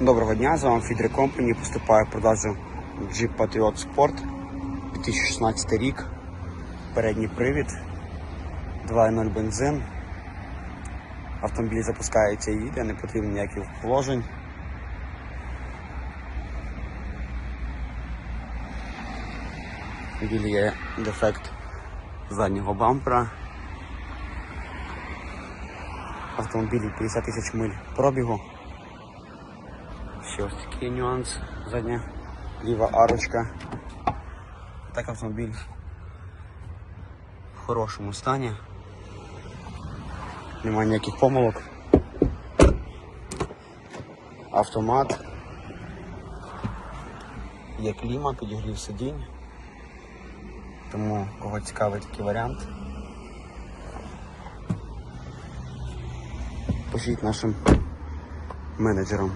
Доброго дня, з вами Фідер Company. Поступає в продажу Jeep Patriot Sport 2016 рік. Передній привід, 2.0 бензин. Автомобіль запускається і їде, не потрібно ніяких положень. В є дефект заднього бампера. Автомобілі 50 тисяч миль пробігу. Ще ось такий нюанс. Задня ліва арочка. Так автомобіль в хорошому стані. Немає ніяких помилок. Автомат. Є кліма, підігрів сидінь. Тому кого цікавий такий варіант. Пишіть нашим менеджерам.